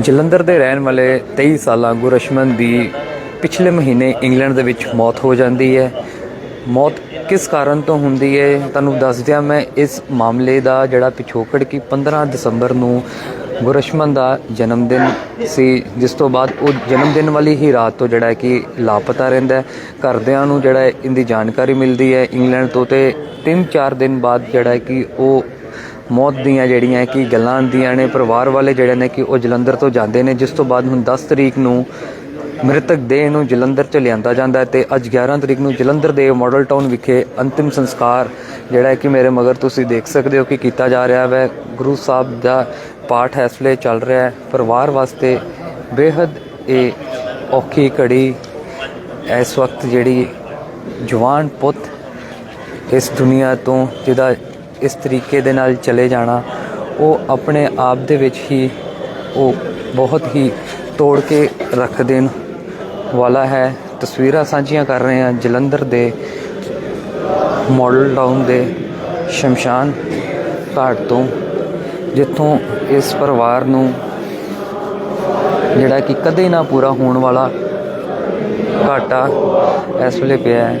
ਜਲੰਧਰ ਦੇ ਰਹਿਣ ਵਾਲੇ 23 ਸਾਲਾਂ ਗੁਰਸ਼ਮਨ ਦੀ ਪਿਛਲੇ ਮਹੀਨੇ ਇੰਗਲੈਂਡ ਦੇ ਵਿੱਚ ਮੌਤ ਹੋ ਜਾਂਦੀ ਹੈ। ਮੌਤ ਕਿਸ ਕਾਰਨ ਤੋਂ ਹੁੰਦੀ ਹੈ? ਤੁਹਾਨੂੰ ਦੱਸ ਦਿਆਂ ਮੈਂ ਇਸ ਮਾਮਲੇ ਦਾ ਜਿਹੜਾ ਪਿਛੋਕੜ ਕੀ 15 ਦਸੰਬਰ ਨੂੰ ਗੁਰਸ਼ਮਨ ਦਾ ਜਨਮ ਦਿਨ ਸੀ, ਜਿਸ ਤੋਂ ਬਾਅਦ ਉਹ ਜਨਮ ਦਿਨ ਵਾਲੀ ਹੀ ਰਾਤ ਤੋਂ ਜਿਹੜਾ ਕਿ ਲਾਪਤਾ ਰਹਿੰਦਾ ਘਰਦਿਆਂ ਨੂੰ ਜਿਹੜਾ ਹੈ ਇਹਦੀ ਜਾਣਕਾਰੀ ਮਿਲਦੀ ਹੈ ਇੰਗਲੈਂਡ ਤੋਂ ਤੇ 3-4 ਦਿਨ ਬਾਅਦ ਜਿਹੜਾ ਕਿ ਉਹ ਮੌਤ ਦੀਆਂ ਜਿਹੜੀਆਂ ਕਿ ਗੱਲਾਂ ਆਉਂਦੀਆਂ ਨੇ, ਪਰਿਵਾਰ ਵਾਲੇ ਜਿਹੜੇ ਨੇ ਕਿ ਉਹ ਜਲੰਧਰ ਤੋਂ ਜਾਂਦੇ ਨੇ, ਜਿਸ ਤੋਂ ਬਾਅਦ ਹੁਣ 10 ਤਰੀਕ ਨੂੰ ਮ੍ਰਿਤਕ ਦੇਹ ਨੂੰ ਜਲੰਧਰ ਚ ਲਿਆਂਦਾ ਜਾਂਦਾ ਹੈ ਤੇ ਅੱਜ 11 ਤਰੀਕ ਨੂੰ ਜਲੰਧਰ ਦੇ ਮਾਡਲ ਟਾਊਨ ਵਿਖੇ ਅੰਤਿਮ ਸੰਸਕਾਰ ਜਿਹੜਾ ਹੈ ਕਿ ਮੇਰੇ ਮਗਰ ਤੁਸੀਂ ਦੇਖ ਸਕਦੇ ਹੋ ਕਿ ਕੀਤਾ ਜਾ ਰਿਹਾ ਹੈ ਗੁਰੂ ਸਾਹਿਬ ਦਾ ਪਾਠ ਇਸ ਵੇਲੇ ਚੱਲ ਰਿਹਾ ਹੈ। ਪਰਿਵਾਰ ਵਾਸਤੇ ਬੇहद ਇਹ ਔਖੀ ਘੜੀ ਇਸ ਵਕਤ ਜਿਹੜੀ ਜਵਾਨ ਪੁੱਤ ਇਸ ਦੁਨੀਆ ਤੋਂ ਜਿਹਦਾ ਇਸ ਤਰੀਕੇ ਦੇ ਨਾਲ ਚਲੇ ਜਾਣਾ, ਉਹ ਆਪਣੇ ਆਪ ਦੇ ਵਿੱਚ ਹੀ ਉਹ ਬਹੁਤ ਹੀ ਤੋੜ ਕੇ ਰੱਖ ਦੇਣ ਵਾਲਾ ਹੈ। ਤਸਵੀਰਾਂ ਸਾਂਝੀਆਂ ਕਰ ਰਹੇ ਹਾਂ ਜਲੰਧਰ ਦੇ ਮਾਡਲ ਟਾਊਨ ਦੇ ਸ਼ਮਸ਼ਾਨ ਘਾਟ ਤੋਂ, ਜਿੱਥੋਂ ਇਸ ਪਰਿਵਾਰ ਨੂੰ ਜਿਹੜਾ ਕਿ ਕਦੇ ਨਾ ਪੂਰਾ ਹੋਣ ਵਾਲਾ ਘਾਟਾ ਇਸ ਵੇਲੇ ਪਿਆ ਹੈ।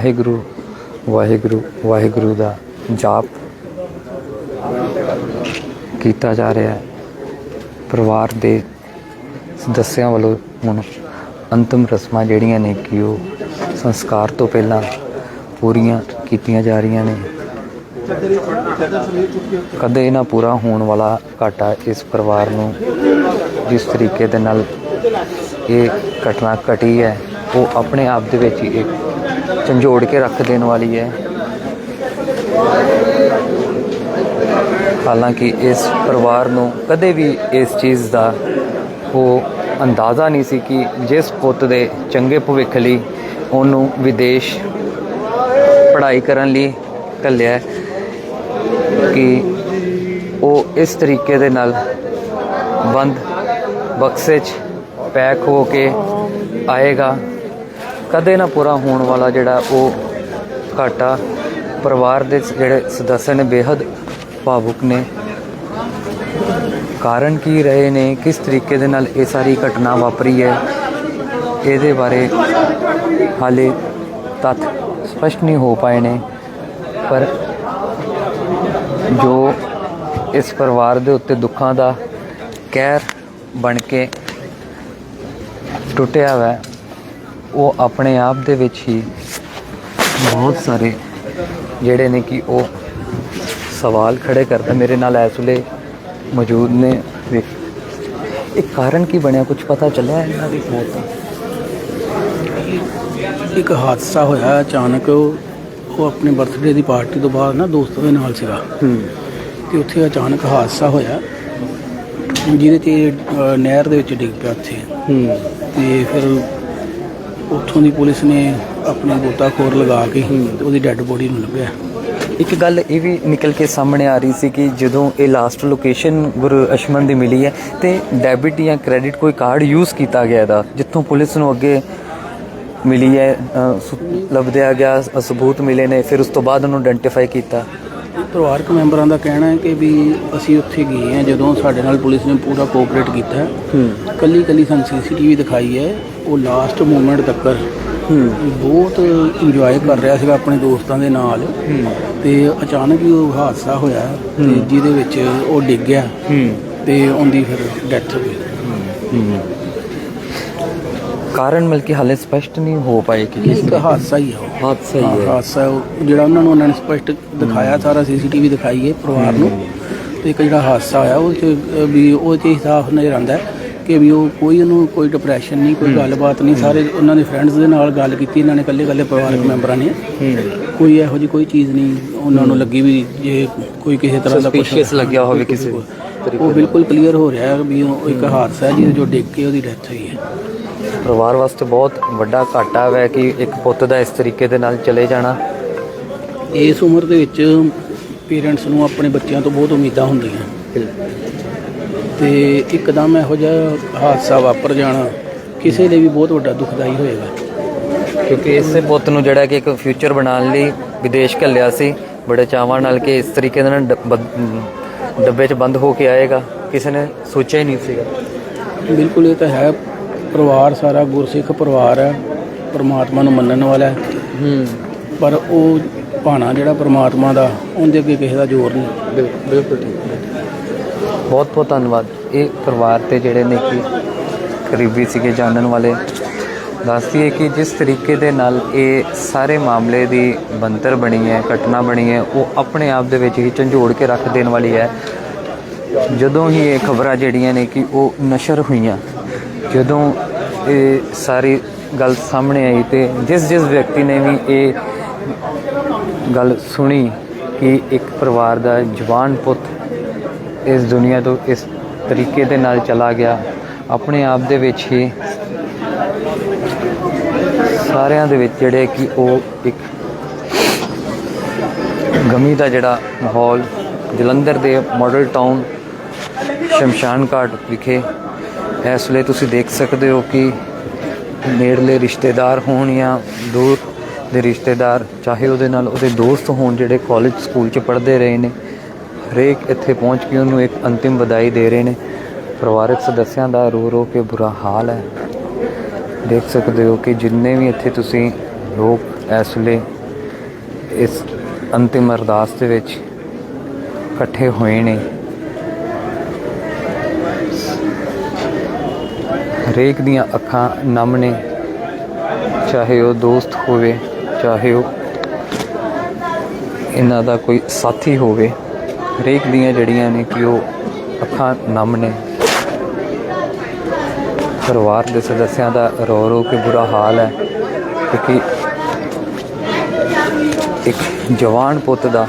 ਵਾਹਿਗੁਰੂ ਵਾਹਿਗੁਰੂ ਵਾਹਿਗੁਰੂ ਦਾ ਜਾਪ ਕੀਤਾ ਜਾ ਰਿਹਾ ਹੈ। ਪਰਿਵਾਰ ਦੇ ਸਦੱਸਿਆਂ ਵੱਲੋਂ ਹੁਣ ਅੰਤਮ ਰਸਮਾਂ ਜਿਹੜੀਆਂ ਨੇ ਕਿ ਉਹ ਸੰਸਕਾਰ ਤੋਂ ਪਹਿਲਾਂ ਪੂਰੀਆਂ ਕੀਤੀਆਂ ਜਾ ਰਹੀਆਂ ਨੇ। ਕਦੇ ਨਾ ਪੂਰਾ ਹੋਣ ਵਾਲਾ ਘਾਟਾ ਇਸ ਪਰਿਵਾਰ ਨੂੰ ਜਿਸ ਤਰੀਕੇ ਦੇ ਨਾਲ ਇਹ ਘਟਨਾ ਘਟੀ ਹੈ, ਉਹ ਆਪਣੇ ਆਪ ਦੇ ਵਿੱਚ ਹੀ ਇੱਕ ਝੰਜੋੜ ਕੇ ਰੱਖ ਦੇਣ ਵਾਲੀ ਹੈ। ਹਾਲਾਂਕਿ ਇਸ ਪਰਿਵਾਰ ਨੂੰ ਕਦੇ ਵੀ ਇਸ ਚੀਜ਼ ਦਾ ਉਹ ਅੰਦਾਜ਼ਾ ਨਹੀਂ ਸੀ ਕਿ ਜਿਸ ਪੁੱਤ ਦੇ ਚੰਗੇ ਭਵਿੱਖ ਲਈ ਉਹਨੂੰ ਵਿਦੇਸ਼ ਪੜ੍ਹਾਈ ਕਰਨ ਲਈ ਘੱਲਿਆ ਕਿ ਉਹ ਇਸ ਤਰੀਕੇ ਦੇ ਨਾਲ ਬੰਦ ਬਕਸੇ 'ਚ ਪੈਕ ਹੋ ਕੇ ਆਏਗਾ। ਕਦੇ ਨਾ ਪੂਰਾ ਹੋਣ ਵਾਲਾ ਜਿਹੜਾ ਉਹ ਘਾਟਾ ਪਰਿਵਾਰ ਦੇ ਜਿਹੜੇ ਸਦੱਸਿਆ ਨੇ ਬੇहद ਭਾਵੁਕ ਨੇ। ਕਾਰਨ ਕੀ ਰਹੇ ਨੇ? ਕਿਸ ਤਰੀਕੇ ਦੇ ਨਾਲ ਇਹ ਸਾਰੀ ਘਟਨਾ ਵਾਪਰੀ ਹੈ? ਇਹਦੇ ਬਾਰੇ ਹਾਲੇ ਤੱਥ ਸਪਸ਼ਟ ਨਹੀਂ ਹੋ ਪਾਏ ਨੇ। ਪਰ ਜੋ ਇਸ ਪਰਿਵਾਰ ਦੇ ਉੱਤੇ ਦੁੱਖਾਂ ਦਾ ਕਹਿਰ ਬਣ ਕੇ ਟੁੱਟਿਆ ਹੋਇਆ ਉਹ ਆਪਣੇ ਆਪ ਦੇ ਵਿੱਚ ਹੀ ਬਹੁਤ ਸਾਰੇ ਜਿਹੜੇ ਨੇ ਕਿ ਉਹ ਸਵਾਲ ਖੜੇ ਕਰਦਾ ਮੇਰੇ ਨਾਲ ਇਸ ਵੇਲੇ ਮੌਜੂਦ ਨੇ। ਇਹ ਕਾਰਨ ਕੀ ਬਣਿਆ? ਕੁਝ ਪਤਾ ਚੱਲਿਆ ਇਹਨਾਂ ਦੀ ਮੌਤ ਦਾ ਇੱਕ ਹਾਦਸਾ ਹੋਇਆ ਅਚਾਨਕ ਉਹ ਆਪਣੇ ਬਰਥਡੇ ਦੀ ਪਾਰਟੀ ਤੋਂ ਬਾਅਦ ਨਾ ਦੋਸਤ ਦੇ ਨਾਲ ਸੀਗਾ। ਹੂੰ। ਤੇ ਉੱਥੇ ਅਚਾਨਕ ਹਾਦਸਾ ਹੋਇਆ। ਜਿਹਦੇ ਤੇ ਨਹਿਰ ਦੇ ਵਿੱਚ ਡਿੱਗ ਪਿਆ ਉੱਥੇ। ਹੂੰ। ਤੇ ਫਿਰ ਉੱਥੋਂ ਦੀ ਪੁਲਿਸ ਨੇ ਆਪਣੀ ਗੋਤਾਖੋਰ ਲਗਾ ਕੇ ਤੇ ਉਹਦੀ ਡੈੱਡ ਬੋਡੀ ਨੂੰ ਲੱਭਿਆ। ਇੱਕ ਗੱਲ ਇਹ ਵੀ ਨਿਕਲ ਕੇ ਸਾਹਮਣੇ ਆ ਰਹੀ ਸੀ ਕਿ ਜਦੋਂ ਇਹ ਲਾਸਟ ਲੋਕੇਸ਼ਨ ਗੁਰੂ ਅਸ਼ਮਨ ਦੀ ਮਿਲੀ ਹੈ ਤੇ ਡੈਬਿਟ ਜਾਂ ਕ੍ਰੈਡਿਟ ਕੋਈ ਕਾਰਡ ਯੂਜ਼ ਕੀਤਾ ਗਿਆ ਦਾ ਜਿੱਥੋਂ ਪੁਲਿਸ ਨੂੰ ਅੱਗੇ ਮਿਲੀ ਹੈ ਸੁ- ਲੱਭਦਿਆ ਗਿਆ ਸਬੂਤ ਮਿਲੇ ਨੇ, ਫਿਰ ਉਸ ਤੋਂ ਬਾਅਦ ਉਹਨੂੰ ਆਇਡੈਂਟੀਫਾਈ ਕੀਤਾ। ਪਰਿਵਾਰਕ ਮੈਂਬਰਾਂ ਦਾ ਕਹਿਣਾ ਹੈ ਕਿ ਵੀ ਅਸੀਂ ਉੱਥੇ ਗਏ ਹਾਂ ਜਦੋਂ ਸਾਡੇ ਨਾਲ ਪੁਲਿਸ ਨੇ ਪੂਰਾ ਕੋਆਪਰੇਟ ਕੀਤਾ ਕੱਲੀ ਕੱਲੀ ਸਾਨੂੰ ਸੀਸੀਟੀਵੀ ਦਿਖਾਈ ਹੈ। ਉਹ ਲਾਸਟ ਮੂਮੈਂਟ ਤੱਕ ਬਹੁਤ ਇੰਜੋਏ ਕਰ ਰਿਹਾ ਸੀਗਾ ਆਪਣੇ ਦੋਸਤਾਂ ਦੇ ਨਾਲ। ਤੇ ਅਚਾਨਕ ਹੀ ਉਹ ਹਾਦਸਾ ਹੋਇਆ ਤੇ ਜਿਹਦੇ ਵਿੱਚ ਉਹ ਡਿੱਗ ਗਿਆ। ਤੇ ਉਹਦੀ ਫਿਰ ਡੈਥ ਹੋ ਗਈ। ਕਾਰਨ ਮਿਲ ਕੇ ਹਾਲੇ ਸਪਸ਼ਟ ਨਹੀਂ ਹੋ ਪਾਏ ਕਿ ਕਿਸ ਇੱਕ ਹਾਦਸਾ ਹੀ ਆ ਉਹ। ਹਾਦਸਾ ਹੀ ਹਾਂ, ਹੈ। ਹਾਦਸਾ ਉਹ ਜਿਹੜਾ ਉਹਨਾਂ ਨੂੰ ਉਹਨਾਂ ਨੇ ਸਪਸ਼ਟ ਦਿਖਾਇਆ ਸਾਰਾ ਸੀਸੀਟੀਵੀ ਦਿਖਾਈ ਹੈ ਪਰਿਵਾਰ ਨੂੰ। ਤੇ ਇੱਕ ਜਿਹੜਾ ਹਾਦਸਾ ਹੋਇਆ ਉਹ 'ਚ ਅ, ਵੀ ਉਹ 'ਚ ਹਿਸਾਬ ਨਜ਼ਰ ਆਉਂਦਾ ਹੈ ਕੇ ਵੀ ਉਹ ਕੋਈ ਉਹਨੂੰ ਕੋਈ ਡਿਪਰੈਸ਼ਨ ਨਹੀਂ ਕੋਈ ਗੱਲਬਾਤ ਨਹੀਂ। ਸਾਰੇ ਉਹਨਾਂ ਦੇ ਫਰੈਂਡਸ ਦੇ ਨਾਲ ਗੱਲ ਕੀਤੀ ਇਹਨਾਂ ਨੇ ਇਕੱਲੇ ਇਕੱਲੇ ਪਰਿਵਾਰਕ ਮੈਂਬਰਾਂ ਨੇ। ਕੋਈ ਇਹੋ ਜਿਹੀ ਕੋਈ ਚੀਜ਼ ਨਹੀਂ ਉਹਨਾਂ ਨੂੰ ਲੱਗੀ ਵੀ ਜੇ ਕੋਈ ਕਿਸੇ ਤਰ੍ਹਾਂ ਦਾ ਕੁਛ ਸਸਪੀਸ਼ੀਅਸ ਲੱਗਿਆ ਹੋਵੇ ਕਿਸੇ ਉਹ ਬਿਲਕੁਲ ਕਲੀਅਰ ਹੋ ਰਿਹਾ ਹੈ ਵੀ ਉਹ ਇੱਕ ਹਾਦਸਾ ਹੈ ਜਿਹਦੇ ਜੋ ਡਿੱਗ ਕੇ ਉਹਦੀ ਡੈਥ ਹੋਈ ਹੈ। ਪਰਿਵਾਰ ਵਾਸਤੇ ਬਹੁਤ ਵੱਡਾ ਘਾਟਾ ਹੈ ਕਿ ਇੱਕ ਪੁੱਤ ਦਾ ਇਸ ਤਰੀਕੇ ਦੇ ਨਾਲ ਚਲੇ ਜਾਣਾ। ਇਸ ਉਮਰ ਦੇ ਵਿੱਚ ਪੇਰੈਂਟਸ ਨੂੰ ਆਪਣੇ ਬੱਚਿਆਂ ਤੋਂ ਬਹੁਤ ਉਮੀਦਾਂ ਹੁੰਦੀਆਂ। ਤੇ ਇੱਕਦਮ ਇਹੋ ਜਿਹਾ ਹਾਦਸਾ ਵਾਪਰ ਜਾਣਾ ਕਿਸੇ ਲਈ ਵੀ ਬਹੁਤ ਵੱਡਾ ਦੁਖਦਾਈ ਹੋਏਗਾ। ਕਿਉਂਕਿ ਇਸੇ ਪੁੱਤ ਨੂੰ ਜਿਹੜਾ ਕਿ ਇੱਕ ਫਿਊਚਰ ਬਣਾਉਣ ਲਈ ਵਿਦੇਸ਼ ਘੱਲਿਆ ਸੀ ਬੜੇ ਚਾਵਾਂ ਨਾਲ ਕਿ ਇਸ ਤਰੀਕੇ ਦੇ ਨਾਲ ਡੱਬ- ਡੱਬੇ 'ਚ ਬੰਦ ਹੋ ਕੇ ਆਏਗਾ। ਕਿਸੇ ਨੇ ਸੋਚਿਆ ਹੀ ਨਹੀਂ ਸੀਗਾ। ਬਿਲਕੁਲ ਇਹ ਤਾਂ ਹੈ ਪਰਿਵਾਰ ਸਾਰਾ ਗੁਰਸਿੱਖ ਪਰਿਵਾਰ ਹੈ ਪਰਮਾਤਮਾ ਨੂੰ ਮੰਨਣ ਵਾਲਾ ਹੈ। ਹੂੰ। ਪਰ ਉਹ ਭਾਣਾ ਜਿਹੜਾ ਪਰਮਾਤਮਾ ਦਾ ਉਹਦੇ ਅੱਗੇ ਕਿਸੇ ਦਾ ਜ਼ੋਰ ਨਹੀਂ। ਬਿਲਕੁਲ ਠੀਕ। ਬਹੁਤ ਬਹੁਤ ਧੰਨਵਾਦ। ਇਹ ਪਰਿਵਾਰ ਤੇ ਜਿਹੜੇ ਨੇ ਕਿ ਕਰੀਬੀ ਸੀਗੇ ਜਾਣਨ ਵਾਲੇ ਦੱਸਦੀ ਹੈ ਕਿ ਜਿਸ ਤਰੀਕੇ ਦੇ ਨਾਲ ਇਹ ਸਾਰੇ ਮਾਮਲੇ ਦੀ ਬੰਤਰ ਬਣੀ ਹੈ ਘਟਨਾ ਬਣੀ ਹੈ ਉਹ ਆਪਣੇ ਆਪ ਦੇ ਵਿੱਚ ਹੀ ਝੰਜੋੜ ਕੇ ਰੱਖ ਦੇਣ ਵਾਲੀ ਹੈ। ਜਦੋਂ ਹੀ ਇਹ ਖਬਰਾਂ ਜਿਹੜੀਆਂ ਨੇ ਕਿ ਉਹ ਨਸ਼ਰ ਹੋਈਆਂ ਜਦੋਂ ਇਹ ਸਾਰੀ ਗੱਲ ਸਾਹਮਣੇ ਆਈ ਤੇ ਜਿਸ ਜਿਸ ਵਿਅਕਤੀ ਨੇ ਵੀ ਇਹ ਗੱਲ ਸੁਣੀ ਕਿ ਇੱਕ ਪਰਿਵਾਰ ਦਾ ਜਵਾਨ ਪੁੱਤ ਇਸ ਦੁਨੀਆ ਤੋਂ ਇਸ ਤਰੀਕੇ ਦੇ ਨਾਲ ਚਲਾ ਗਿਆ, ਆਪਣੇ ਆਪ ਦੇ ਵਿੱਚ ਹੀ ਸਾਰਿਆਂ ਦੇ ਵਿੱਚ ਜਿਹੜੇ ਕਿ ਉਹ ਇੱਕ ਗਮੀ ਦਾ ਜਿਹੜਾ ਮਾਹੌਲ ਜਲੰਧਰ ਦੇ ਮਾਡਲ ਟਾਊਨ ਸ਼ਮਸ਼ਾਨ ਘਾਟ ਵਿਖੇ ਇਸ ਵੇਲੇ ਤੁਸੀਂ ਦੇਖ ਸਕਦੇ ਹੋ ਕਿ ਨੇੜਲੇ ਰਿਸ਼ਤੇਦਾਰ ਹੋਣ ਜਾਂ ਦੂਰ ਦੇ ਰਿਸ਼ਤੇਦਾਰ, ਚਾਹੇ ਉਹਦੇ ਨਾਲ ਉਹਦੇ ਦੋਸਤ ਹੋਣ ਜਿਹੜੇ ਕਾਲਜ ਸਕੂਲ 'ਚ ਪੜ੍ਹਦੇ ਰਹੇ ਨੇ, ਹਰੇਕ ਇੱਥੇ ਪਹੁੰਚ ਕੇ ਉਹਨੂੰ ਇੱਕ ਅੰਤਿਮ ਵਧਾਈ ਦੇ ਰਹੇ ਨੇ। ਪਰਿਵਾਰਕ ਸਦੱਸਿਆਂ ਦਾ ਰੋ ਰੋ ਕੇ ਬੁਰਾ ਹਾਲ ਹੈ। ਦੇਖ ਸਕਦੇ ਹੋ ਕਿ ਜਿੰਨੇ ਵੀ ਇੱਥੇ ਤੁਸੀਂ ਲੋਕ ਇਸ ਵੇਲੇ ਇਸ ਅੰਤਿਮ ਅਰਦਾਸ ਦੇ ਵਿੱਚ ਇਕੱਠੇ ਹੋਏ ਨੇ ਹਰੇਕ ਦੀਆਂ ਅੱਖਾਂ ਨਮ ਨੇ ਚਾਹੇ ਉਹ ਦੋਸਤ ਹੋਵੇ, ਚਾਹੇ ਉਹ ਇਹਨਾਂ ਦਾ ਕੋਈ ਸਾਥੀ ਹੋਵੇ, ਹਰੇਕ ਦੀਆਂ ਜਿਹੜੀਆਂ ਨੇ ਕਿ ਉਹ ਅੱਖਾਂ ਨਮ ਨੇ ਪਰਿਵਾਰ ਦੇ ਸਦੱਸਿਆਂ ਦਾ ਰੋ ਰੋ ਕੇ ਬੁਰਾ ਹਾਲ ਹੈ ਕਿਉਂਕਿ ਇੱਕ ਜਵਾਨ ਪੁੱਤ ਦਾ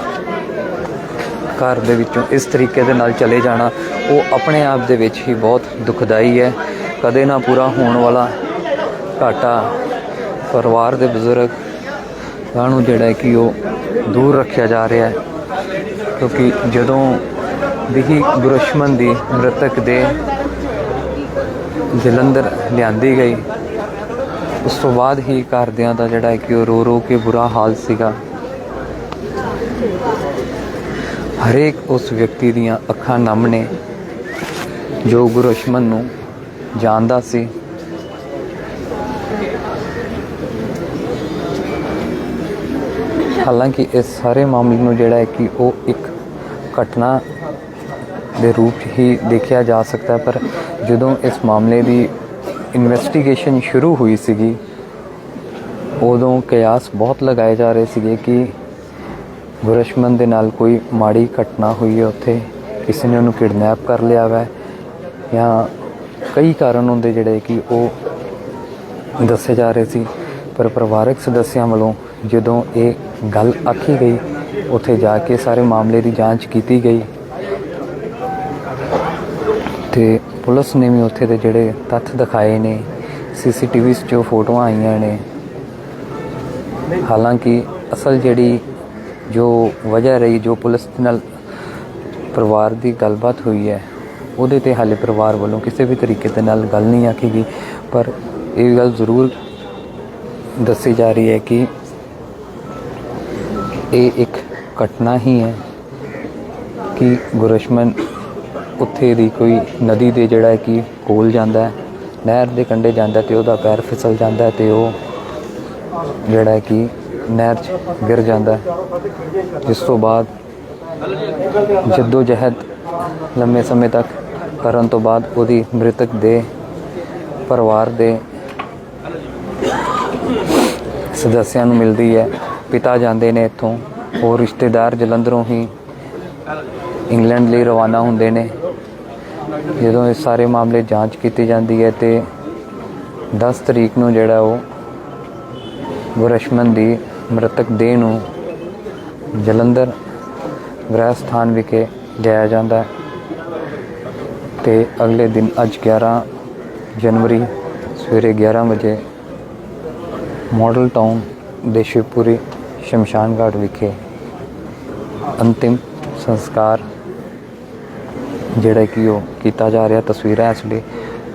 ਘਰ ਦੇ ਵਿੱਚੋਂ ਇਸ ਤਰੀਕੇ ਦੇ ਨਾਲ ਚਲੇ ਜਾਣਾ, ਉਹ ਆਪਣੇ ਆਪ ਦੇ ਵਿੱਚ ਹੀ ਬਹੁਤ ਦੁਖਦਾਈ ਹੈ। ਕਦੇ ਨਾ ਪੂਰਾ ਹੋਣ ਵਾਲਾ ਘਾਟਾ ਪਰਿਵਾਰ ਦੇ ਬਜ਼ੁਰਗ ਨੂੰ ਜਿਹੜਾ ਕਿ ਉਹ ਦੂਰ ਰੱਖਿਆ ਜਾ ਰਿਹਾ ਹੈ। ਕਿਉਂਕਿ ਜਦੋਂ ਵਿਹੀ ਦੁਸ਼ਮਣ ਦੀ ਮ੍ਰਿਤਕ ਦੇ ਜਲੰਧਰ ਲਿਆਂਦੀ ਗਈ, ਉਸ ਤੋਂ ਬਾਅਦ ਹੀ ਘਰਦਿਆਂ ਦਾ ਜਿਹੜਾ ਕਿ ਉਹ ਰੋ ਰੋ ਕੇ ਬੁਰਾ ਹਾਲ ਸੀਗਾ। ਹਰੇਕ ਉਸ ਵਿਅਕਤੀ ਦੀਆਂ ਅੱਖਾਂ ਨਮ ਨੇ ਜੋ ਗੁਰਸ਼ਮਨ ਨੂੰ ਜਾਣਦਾ ਸੀ। ਹਾਲਾਂਕਿ ਇਸ ਸਾਰੇ ਮਾਮਲੇ ਨੂੰ ਜਿਹੜਾ ਹੈ ਕਿ ਉਹ ਇੱਕ ਘਟਨਾ ਦੇ ਰੂਪ 'ਚ ਹੀ ਦੇਖਿਆ ਜਾ ਸਕਦਾ ਪਰ ਜਦੋਂ ਇਸ ਮਾਮਲੇ ਦੀ ਇਨਵੈਸਟੀਗੇਸ਼ਨ ਸ਼ੁਰੂ ਹੋਈ ਸੀਗੀ, ਉਦੋਂ ਕਿਆਸ ਬਹੁਤ ਲਗਾਏ ਜਾ ਰਹੇ ਸੀਗੇ ਕਿ ਗੁਰਸ਼ਮਨ ਦੇ ਨਾਲ ਕੋਈ ਮਾੜੀ ਘਟਨਾ ਹੋਈ ਹੈ, ਉੱਥੇ ਕਿਸੇ ਨੇ ਉਹਨੂੰ ਕਿਡਨੈਪ ਕਰ ਲਿਆ ਵਾ ਜਾਂ ਕਈ ਕਾਰਨ ਹੁੰਦੇ ਜਿਹੜੇ ਕਿ ਉਹ ਦੱਸੇ ਜਾ ਰਹੇ ਸੀ, ਪਰ ਪਰਿਵਾਰਕ ਸਦੱਸਿਆਂ ਵੱਲੋਂ ਜਦੋਂ ਇਹ ਗੱਲ ਆਖੀ ਗਈ, ਉੱਥੇ ਜਾ ਕੇ ਸਾਰੇ ਮਾਮਲੇ ਦੀ ਜਾਂਚ ਕੀਤੀ ਗਈ। ਤੇ ਪੁਲਿਸ ਨੇ ਵੀ ਉੱਥੇ ਦੇ ਜਿਹੜੇ ਤੱਥ ਦਿਖਾਏ ਨੇ, ਸੀਸੀਟੀਵੀ 'ਚ ਜੋ ਫੋਟੋਆਂ ਆਈਆਂ ਨੇ। ਹਾਲਾਂਕਿ ਅਸਲ ਜਿਹੜੀ ਜੋ ਵਜ੍ਹਾ ਰਹੀ, ਜੋ ਪੁਲਿਸ ਨਾਲ ਪਰਿਵਾਰ ਦੀ ਗੱਲਬਾਤ ਹੋਈ ਹੈ ਉਹਦੇ ਤੇ ਹਾਲੇ ਪਰਿਵਾਰ ਵੱਲੋਂ ਕਿਸੇ ਵੀ ਤਰੀਕੇ ਦੇ ਨਾਲ ਗੱਲ ਨਹੀਂ ਆਖੀ ਗਈ ਪਰ ਇਹ ਗੱਲ ਜ਼ਰੂਰ ਦੱਸੀ ਜਾ ਰਹੀ ਹੈ ਕਿ ਇਹ ਇੱਕ ਘਟਨਾ ਹੀ ਹੈ ਕਿ ਗੁਰਸ਼ਮਨ ਉੱਥੇ ਦੀ ਕੋਈ ਨਦੀ ਦੇ ਜਿਹੜਾ ਕਿ ਕੋਲ ਜਾਂਦਾ ਹੈ, ਨਹਿਰ ਦੇ ਕੰਢੇ ਜਾਂਦਾ ਤੇ ਉਹਦਾ ਪੈਰ ਫਿਸਲ ਜਾਂਦਾ ਹੈ ਤੇ ਉਹ ਜਿਹੜਾ ਕਿ ਨਹਿਰ 'ਚ ਗਿਰ ਜਾਂਦਾ ਜਿਸ ਤੋਂ ਬਾਅਦ ਜੱਦੋ ਜਹਿਦ ਲੰਮੇ ਸਮੇਂ ਤੱਕ ਕਰਨ ਤੋਂ ਬਾਅਦ ਉਹਦੀ ਮ੍ਰਿਤਕ ਦੇ ਪਰਿਵਾਰ ਦੇ ਸਦੱਸਿਆਂ ਨੂੰ ਮਿਲਦੀ ਹੈ। ਪਿਤਾ ਜਾਂਦੇ ਨੇ ਇੱਥੋਂ। ਹੋਰ ਰਿਸ਼ਤੇਦਾਰ ਜਲੰਧਰੋਂ ਹੀ ਇੰਗਲੈਂਡ ਲਈ ਰਵਾਨਾ ਹੁੰਦੇ ਨੇ। ਜਦੋਂ ਇਹ ਸਾਰੇ ਮਾਮਲੇ ਜਾਂਚ ਕੀਤੀ ਜਾਂਦੀ ਹੈ ਤੇ 10 ਤਰੀਕ ਨੂੰ ਜਿਹੜਾ ਉਹ ਗੁਰਸ਼ਮਨ ਦੀ ਮ੍ਰਿਤਕ ਦੇਹ ਨੂੰ ਜਲੰਧਰ ਗ੍ਰਹਿ ਸਥਾਨ ਵਿਖੇ ਲਿਆਇਆ ਜਾਂਦਾ ਹੈ। ਤੇ ਅਗਲੇ ਦਿਨ ਅੱਜ 11 ਜਨਵਰੀ ਸਵੇਰੇ 11 ਵਜੇ ਮਾਡਲ ਟਾਊਨ ਦੇ ਸ਼ਿਵਪੁਰੀ ਸ਼ਮਸ਼ਾਨ ਘਾਟ ਵਿਖੇ ਅੰਤਿਮ ਸੰਸਕਾਰ ਜਿਹੜਾ ਕਿ ਉਹ ਕੀਤਾ ਜਾ ਰਿਹਾ। ਤਸਵੀਰਾਂ ਇਸ ਲਈ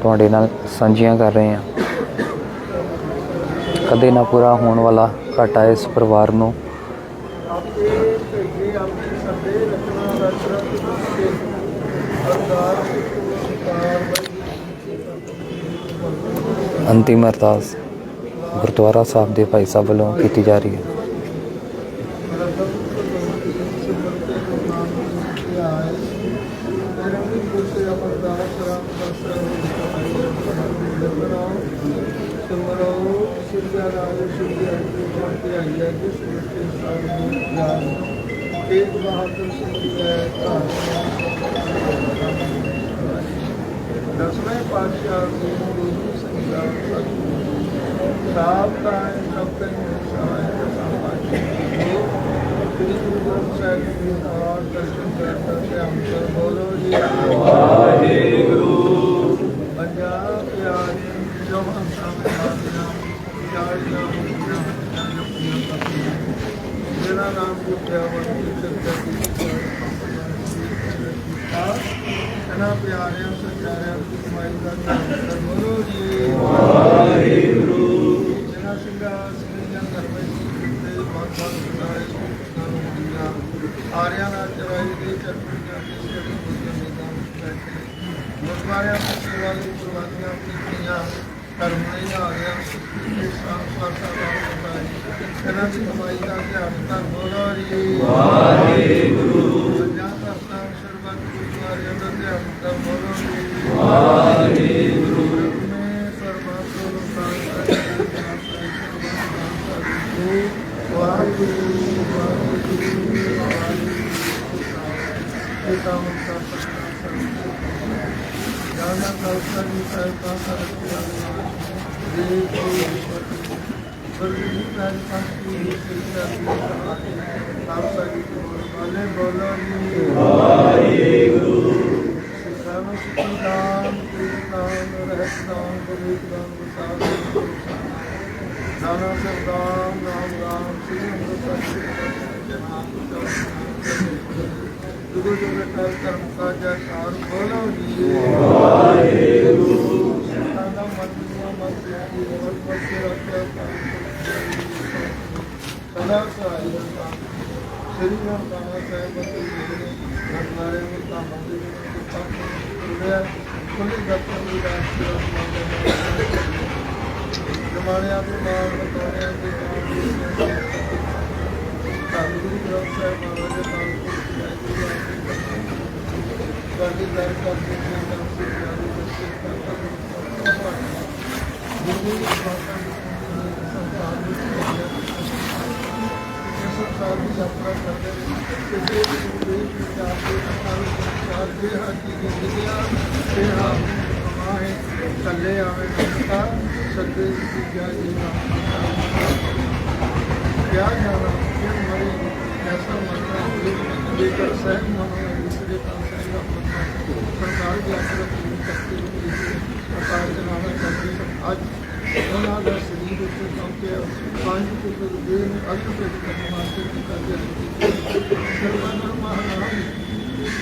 ਤੁਹਾਡੇ ਨਾਲ ਸਾਂਝੀਆਂ ਕਰ ਰਹੇ ਹਾਂ। ਕਦੇ ਨਾ ਪੂਰਾ ਹੋਣ ਵਾਲਾ ਘਾਟਾ ਇਸ ਪਰਿਵਾਰ ਨੂੰ। ਅੰਤਿਮ ਅਰਦਾਸ ਗੁਰਦੁਆਰਾ ਸਾਹਿਬ ਦੇ ਭਾਈ ਸਾਹਿਬ ਵੱਲੋਂ ਕੀਤੀ ਜਾ ਰਹੀ ਹੈ। ਇੱਕ ਬਹਾਦਰ ਸਿੰਘ ਜੀ ਹੈ ਦਸਵੇਂ ਪਾਤਸ਼ਾਹ ਜੀ ਗੁਰੂ ਸੰਗਤ ਸਤਿਗੁਰੂ ਸਾਬ ਦਾ ਸਭ ਤੇ ਸਹਾਇ ਸਮਾਜ ਸ੍ਰੀ ਗੁਰੂ ਗ੍ਰੰਥ ਸਾਹਿਬ ਜੀ ਦਾ ਦਰਸ਼ਨ ਕਰਨ ਤੇ ਅੰਤਰ ਬੋਲੋ ਜੀ। ਵਾਹਿਗੁਰੂ। ਪੰਜਾਬ ਪਿਆਰੇ ਜੋ ਹਮ ਸਾਹਮਣੇ ਆਦਿਨਾ ਚਾਰ ਨਾਮ ਜਿਹੜਾ ਨਾਮ ਜੁਟਿਆ ਵਰਤੀ ਚਰਚਾ ਕੀਤੀ ਇਹਨਾਂ ਪਿਆਰਿਆਂ ਸਚਾਰਿਆਂ ਦੀ ਕਮਾਈ ਦਾ ਨਾਮ ਬੋਲੋ ਜੀ। ਵਾਹਿਗੁਰੂ ਜਿਹਨਾਂ ਸਿੰਘਾਂ ਸਿੰਘਾਂ ਕਰਵੇ ਤੇ ਬਹੁਤ ਬਹੁਤ ਸੁਣਾਏ ਸਾਨੂੰ ਹੁੰਦੀਆਂ ਆਰਿਆਂ ਨਾਲ ਚਰਾਈ ਦੇ ਚਰਪੀਆਂ ਤੇ ਸੇਵਾ ਹੁੰਦੀਆਂ ਨਿਦਾਨ ਬੈਠੇ ਗੁਰਦੁਆਰਿਆਂ ਦੀ ਸੇਵਾ ਲਈ ਕੁਰਬਾਨੀਆਂ ਕੀਤੀਆਂ ਕਰਮ ਨਹੀਂ ਆ ਗਿਆ ਇਹ ਸਾਫ਼ ਸਾਫਾ ਦਾ ਇਹਨਾਂ ਦੀ ਕਮਾਈ ਦਾ ਧਿਆਨ ਤਾਂ ਬੋਲੋ ਜੀ ਵਾਹਿਗੁਰੂ ਪੰਜਾਬ ਦਾ ਸਥਾਨ ਸਰਬੱਤ ਗੁਰਦੁਆਰਿਆਂ ਦਾ ਧਿਆਨ ਤਾਂ ਬੋਲੋ ਜੀ ਵਾਹਿਗੁਰੂ ਮੈਂ ਸਰਬੱਤ ਨੂੰ ਸਾਥ ਵਾਹਿਗੁਰੂ ਵਾਹਿਗੁਰੂ ਵਾਹਿਗੁਰੂ ਇਹ ਤਾਂ ਮੁਕਤਾ ਜਾਨਾ ਕਲਸਾ ਜੀ ਸਾਹਿਬ ਦਾ ਕੋਈ ਸਰਗੀ ਪ੍ਰਾਜ ਪਾਸੀ ਸਿੱਖਿਆ ਦੀ ਆਪ ਸਭੀ ਵਾਲੇ ਬੋਲੋ ਜੀ ਵਾਹਿਗੁਰੂ ਸਾਨੂੰ ਸਿੱਖੀ ਦਾਨ ਕੀਰਤਨ ਰਹਿਤ ਦਾਨ ਗੁਰਮਤਿ ਦਾਨ ਵਸਾਦ ਨਾਨਾ ਸਰਦਾਮ ਨਾਮ ਰਾਮ ਸ੍ਰੀ ਅੰਮ੍ਰਿਤਸਰ ਗੁਰੂ ਜੀ ਦੇ ਕਰ ਕਰਮ ਕਾ ਜੈਕਾਰ ਬੋਲੋ ਜੀ। ਵਾਹਿਗੁਰੂ ਸਾਡਾ ਮਤਿਆ ਮਤਿਆ ਦੀ ਰਵਤ ਮਤਿਆ ਰੱਖਿਆ ਸਦਾ ਸਹਾਈ ਸ੍ਰੀ ਰਾਮ ਸਾਹਿਬ ਜੀ ਦੇ ਗੁਰਦੁਆਰੇ ਵਿੱਚ ਤਾਂ ਮੰਦਿਰ ਵਿੱਚ ਪਾਠ ਰਿਹਾ ਕੁਲੀ ਦਰਸ਼ਨ ਦੀ ਰਾਸ਼ਟਰੀ ਜਮਾਨਿਆਂ ਦੇ ਨਾਲ ਬਤੌਰਿਆਂ ਦੇ ਨਾਲ ਧੰਨ ਗੁਰੂ ਗ੍ਰੰਥ ਸਾਹਿਬ ਮਹਾਰਾਜ ਦੇ सरकार की ऐसा मानना लेकर सहन होना ਸਰਕਾਰ ਦੀ ਆਸਰਾ ਪੂਰੀ ਕਰਤੀ ਹੋਈ ਸੀ ਸਰਕਾਰ ਦੇ ਨਾਲ ਕਰਦੇ ਅੱਜ ਉਹਨਾਂ ਦਾ ਸਰੀਰ ਉੱਤੇ ਕਿਉਂਕਿ ਪੰਜ ਕੁੱਤੇ ਦੇ ਅੱਜ ਤੇ ਕਰਨ ਵਾਸਤੇ ਕੀਤਾ ਗਿਆ ਸੀ ਸਰਵਾਨਰ ਮਹਾਨਾਮ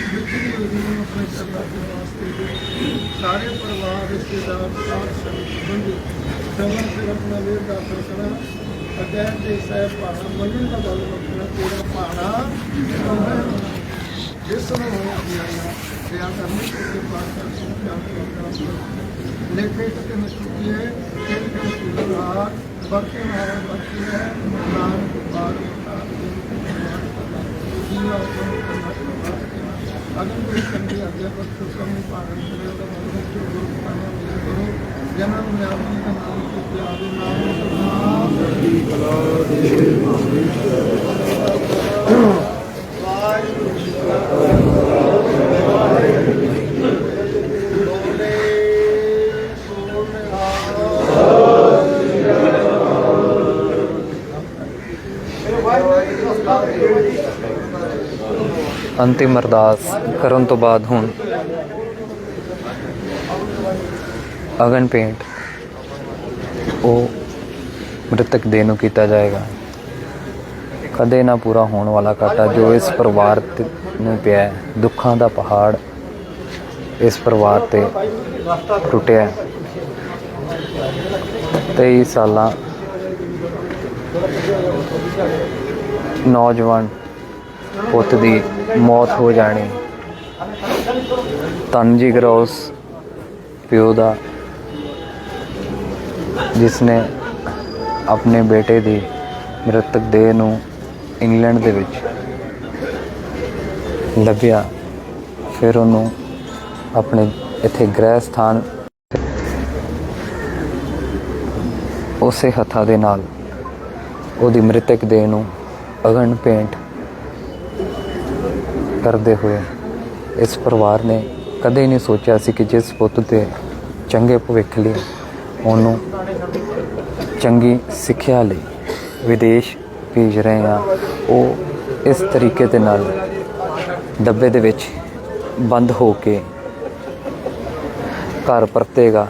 ਮਿੱਤਰੀ ਨੂੰ ਆਪਣੇ ਸਰਦਾਰ ਦੇ ਵਾਸਤੇ ਸਾਰੇ ਪਰਿਵਾਰ ਰਿਸ਼ਤੇਦਾਰ ਸਾਥ ਸੰਬੰਧੀ ਸਭਾ ਸਿਰ ਆਪਣਾ ਲੇਖ ਦਾ ਸਰਕਣਾ ਅਗਰ ਦੇ ਸਹਿਬ ਪਾਣਾ ਮੰਨਣ ਦਾ ਗੱਲ ਰੱਖਣਾ ਤੇਰਾ ਪਾਣਾ ਜਿਸ ਨੂੰ ਹੋਇਆ ਗਿਆ ਸਿਆ ਕਰਨੀ ਤੇ ਪਾਸ ਕਰ ਸੁਣਿਆ ਕਰਦਾ ਲੇਖੇ ਤੇ ਮਸੂਕੀ ਹੈ ਕਿ ਕਿ ਸੁਣਾ ਬਰਕੇ ਮਾਰਾ ਬਰਕੇ ਹੈ ਨਾਮ ਬਾਗ ਜੀਵਾ ਅਗਨ ਕੋਈ ਕੰਦੀ ਅਧਿਆਪਕ ਤੋਂ ਸਮਝ ਪਾਣ ਕਰੇ ਤਾਂ ਮਨ ਵਿੱਚ ਗੁਰੂ ਪਾਣਾ ਗੁਰੂ ਜਨਮ ਨਿਆਮੀ ਅੰਤਿਮ ਅਰਦਾਸ ਕਰਨ ਤੋਂ ਬਾਅਦ ਹੁਣ ਅਗਨ ਪੇਂਟ ਉਹ ਮ੍ਰਿਤਕ ਦੇਹ ਨੂੰ ਕੀਤਾ ਜਾਏਗਾ। ਕਦੇ ਨਾ ਪੂਰਾ ਹੋਣ ਵਾਲਾ ਘਾਟਾ ਜੋ ਇਸ ਪਰਿਵਾਰ ਨੂੰ ਪਿਆ ਦੁੱਖਾਂ ਦਾ ਪਹਾੜ ਇਸ ਪਰਿਵਾਰ ਤੇ ਟੁੱਟਿਆ ਹੈ। 23 ਸਾਲਾਂ ਨੌਜਵਾਨ ਪੁੱਤ ਦੀ ਮੌਤ ਹੋ ਜਾਣੀ। ਧੰਨ ਜਿਗਰ ਉਸ ਪਿਓ ਦਾ ਜਿਸ ਨੇ ਆਪਣੇ ਬੇਟੇ ਦੀ ਮ੍ਰਿਤਕ ਦੇਹ ਨੂੰ ਇੰਗਲੈਂਡ ਦੇ ਵਿੱਚ ਲੱਭਿਆ, ਫਿਰ ਉਹਨੂੰ ਆਪਣੇ ਇੱਥੇ ਗ੍ਰਹਿ ਸਥਾਨ ਉਸੇ ਹੱਥਾਂ ਦੇ ਨਾਲ ਉਹਦੀ ਮ੍ਰਿਤਕ ਦੇਹ ਨੂੰ ਅਗਨ ਪੇਂਟ ਕਰਦੇ ਹੋਏ ਇਸ ਪਰਿਵਾਰ ਨੇ ਕਦੇ ਨਹੀਂ ਸੋਚਿਆ ਸੀ ਕਿ ਜਿਸ ਪੁੱਤ ਦੇ ਚੰਗੇ ਭਵਿੱਖ ਲਈ ਉਹਨੂੰ ਚੰਗੀ ਸਿੱਖਿਆ ਲਈ ਵਿਦੇਸ਼ ਭੇਜ ਰਹੇ ਆ ਉਹ ਇਸ ਤਰੀਕੇ ਦੇ ਨਾਲ ਡੱਬੇ ਦੇ ਵਿੱਚ ਬੰਦ ਹੋ ਕੇ ਘਰ ਪਰਤੇਗਾ।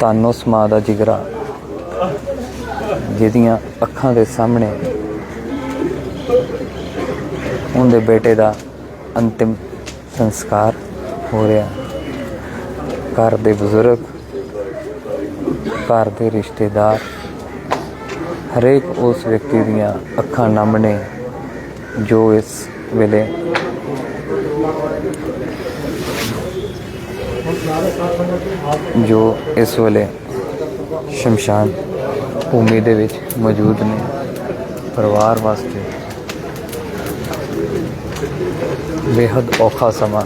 ਧੰਨ ਉਸ ਮਾਂ ਦਾ ਜਿਗਰਾ ਜਿਹਦੀਆਂ ਅੱਖਾਂ ਦੇ ਸਾਹਮਣੇ ਉਹਦੇ ਬੇਟੇ ਦਾ ਅੰਤਿਮ ਸੰਸਕਾਰ ਹੋ ਰਿਹਾ। ਘਰ ਦੇ ਬਜ਼ੁਰਗ, ਘਰ ਦੇ ਰਿਸ਼ਤੇਦਾਰ, ਹਰੇਕ ਉਸ ਵਿਅਕਤੀ ਦੀਆਂ ਅੱਖਾਂ ਨਮ ਨੇ ਜੋ ਇਸ ਵੇਲੇ ਜੋ ਇਸ ਵੇਲੇ ਸ਼ਮਸ਼ਾਨ ਭੂਮੀ ਦੇ ਵਿੱਚ ਮੌਜੂਦ ਨੇ। ਪਰਿਵਾਰ ਵਾਸਤੇ ਬੇहद ਔਖਾ ਸਮਾਂ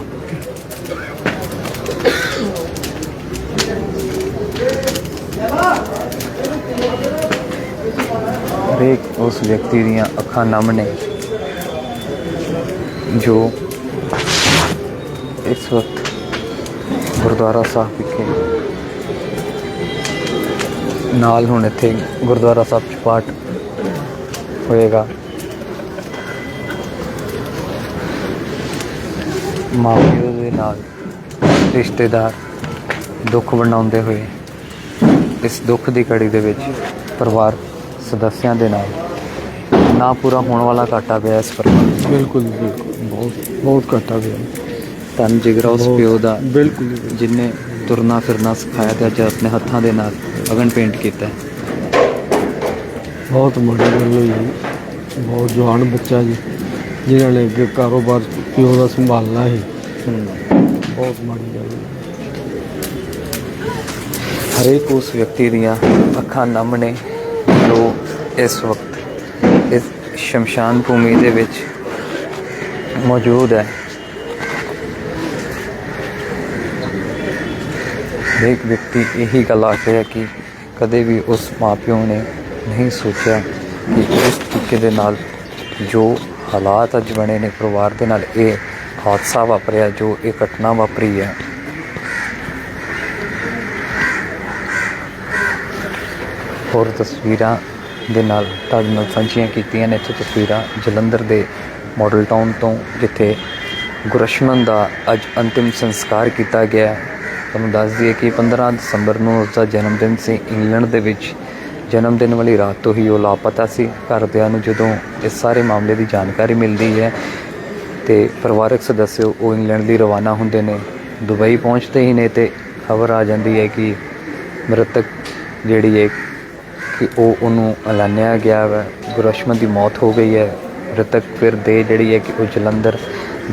ਹਰੇਕ ਉਸ ਵਿਅਕਤੀ ਦੀਆਂ ਅੱਖਾਂ ਨਮ ਨੇ ਜੋ ਇਸ ਵਕਤ ਗੁਰਦੁਆਰਾ ਸਾਹਿਬ ਵਿਖੇ ਨਾਲ ਹੁਣ ਇੱਥੇ ਗੁਰਦੁਆਰਾ ਸਾਹਿਬ ਚ ਪਾਠ ਹੋਏਗਾ ਮਾਂ ਪਿਓ ਦੇ ਨਾਲ ਰਿਸ਼ਤੇਦਾਰ ਦੁੱਖ ਵੰਡਾਉਂਦੇ ਹੋਏ ਇਸ ਦੁੱਖ ਦੀ ਘੜੀ ਦੇ ਵਿੱਚ ਪਰਿਵਾਰ ਸਦੱਸਿਆਂ ਦੇ ਨਾਲ ਨਾ ਪੂਰਾ ਹੋਣ ਵਾਲਾ ਘਾਟਾ ਪਿਆ ਇਸ ਪਰਿਵਾਰ ਨੂੰ। ਬਿਲਕੁਲ ਜੀ, ਬਿਲਕੁਲ ਬਹੁਤ ਬਹੁਤ ਘਟਾ ਗਿਆ ਧੰਨ ਜਿਗਰਾ ਉਸ ਪਿਓ ਦਾ ਬਿਲਕੁਲ ਜੀ। ਜਿਨੇ ਤੁਰਨਾ ਫਿਰਨਾ ਸਿਖਾਇਆ ਤੇ ਅੱਜ ਆਪਣੇ ਹੱਥਾਂ ਦੇ ਨਾਲ ਅਗਨ ਪੇਂਟ ਕੀਤਾ ਹੈ। ਬਹੁਤ ਮਾੜੀ ਗੱਲ ਹੋਈ ਜੀ। ਬਹੁਤ ਜਵਾਨ ਬੱਚਾ ਜੀ ਜਿਹਨਾਂ ਨੇ ਅੱਗੇ ਕਾਰੋਬਾਰ ਪਿਓ ਦਾ ਸੰਭਾਲਣਾ ਹੈ ਬਹੁਤ ਮਾੜੀ ਗੱਲ ਹੈ। ਹਰੇਕ ਉਸ ਵਿਅਕਤੀ ਦੀਆਂ ਅੱਖਾਂ ਨਮ ਨੇ ਜੋ ਇਸ ਵਕਤ। ਇਸ ਸ਼ਮਸ਼ਾਨ ਭੂਮੀ ਦੇ ਵਿੱਚ ਮੌਜੂਦ ਹੈ। ਹਰੇਕ ਵਿਅਕਤੀ ਇਹੀ ਗੱਲ ਆਖਦਾ ਹੈ ਕਿ ਕਦੇ ਵੀ ਉਸ ਮਾਪਿਓ ਨੇ ਨਹੀਂ ਸੋਚਿਆ ਕਿ ਇਸ ਤਰੀਕੇ ਦੇ ਨਾਲ ਜੋ ਹਾਲਾਤ ਅੱਜ ਬਣੇ ਨੇ ਪਰਿਵਾਰ ਦੇ ਨਾਲ। ਇਹ ਹਾਦਸਾ ਵਾਪਰਿਆ ਜੋ ਇਹ ਘਟਨਾ ਵਾਪਰੀ ਹੈ। ਹੋਰ ਤਸਵੀਰਾਂ ਦੇ ਨਾਲ ਤੁਹਾਡੇ ਨਾਲ ਸਾਂਝੀਆਂ ਕੀਤੀਆਂ ਨੇ। ਇੱਥੇ ਤਸਵੀਰਾਂ ਜਲੰਧਰ ਦੇ ਮਾਡਲ ਟਾਊਨ ਤੋਂ, ਜਿੱਥੇ ਗੁਰਸ਼ਮਨ ਦਾ ਅੱਜ ਅੰਤਿਮ ਸੰਸਕਾਰ ਕੀਤਾ ਗਿਆ। ਤੁਹਾਨੂੰ ਦੱਸ ਦਈਏ ਕਿ 15 ਦਸੰਬਰ ਨੂੰ ਉਸ ਦਾ ਜਨਮ ਦਿਨ ਸੀ। ਇੰਗਲੈਂਡ ਦੇ ਵਿੱਚ ਜਨਮ ਦਿਨ ਵਾਲੀ ਰਾਤ ਤੋਂ ਹੀ ਉਹ ਲਾਪਤਾ ਸੀ। ਘਰਦਿਆਂ ਨੂੰ ਜਦੋਂ ਇਸ ਸਾਰੇ ਮਾਮਲੇ ਦੀ ਜਾਣਕਾਰੀ ਮਿਲਦੀ ਹੈ ਤੇ ਪਰਿਵਾਰਕ ਸਦੱਸਿਆ ਉਹ ਇੰਗਲੈਂਡ ਲਈ ਰਵਾਨਾ ਹੁੰਦੇ ਨੇ। ਦੁਬਈ ਪਹੁੰਚਦੇ ਹੀ ਨੇ ਤੇ ਖਬਰ ਆ ਜਾਂਦੀ ਹੈ ਕਿ ਮ੍ਰਿਤਕ ਜਿਹੜੀ ਹੈ ਕਿ ਉਹ ਉਹਨੂੰ ਐਲਾਨਿਆ ਗਿਆ ਹੈ ਗੁਰਸ਼ਮਨ ਦੀ ਮੌਤ ਹੋ ਗਈ ਹੈ। ਮ੍ਰਿਤਕ ਫਿਰ ਦੇ ਜਿਹੜੀ ਹੈ ਕਿ ਉਹ ਜਲੰਧਰ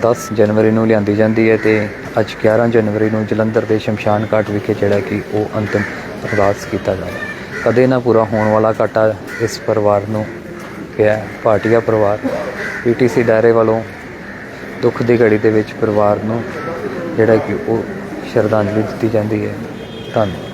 10 ਜਨਵਰੀ ਨੂੰ ਲਿਆਂਦੀ ਜਾਂਦੀ ਹੈ ਤੇ ਅੱਜ 11 ਜਨਵਰੀ ਨੂੰ ਜਲੰਧਰ ਦੇ ਸ਼ਮਸ਼ਾਨ ਘਾਟ ਵਿਖੇ ਜਿਹੜਾ ਕਿ ਉਹ ਅੰਤਿਮ ਅਰਦਾਸ ਕੀਤਾ ਜਾਵੇ ਕਦੇ ਨਾ ਪੂਰਾ ਹੋਣ ਵਾਲਾ ਘਾਟਾ ਇਸ ਪਰਿਵਾਰ ਨੂੰ ਪਿਆ ਹੈ। ਭਾਟੀਆ ਪਰਿਵਾਰ, ਪੀਟੀਸੀ ਦਾਇਰੇ ਵੱਲੋਂ ਦੁੱਖ ਦੀ ਘੜੀ ਦੇ ਵਿੱਚ ਪਰਿਵਾਰ ਨੂੰ ਜਿਹੜਾ ਕਿ ਉਹ ਸ਼ਰਧਾਂਜਲੀ ਦਿੱਤੀ ਜਾਂਦੀ ਹੈ ਧੰਨਵਾਦ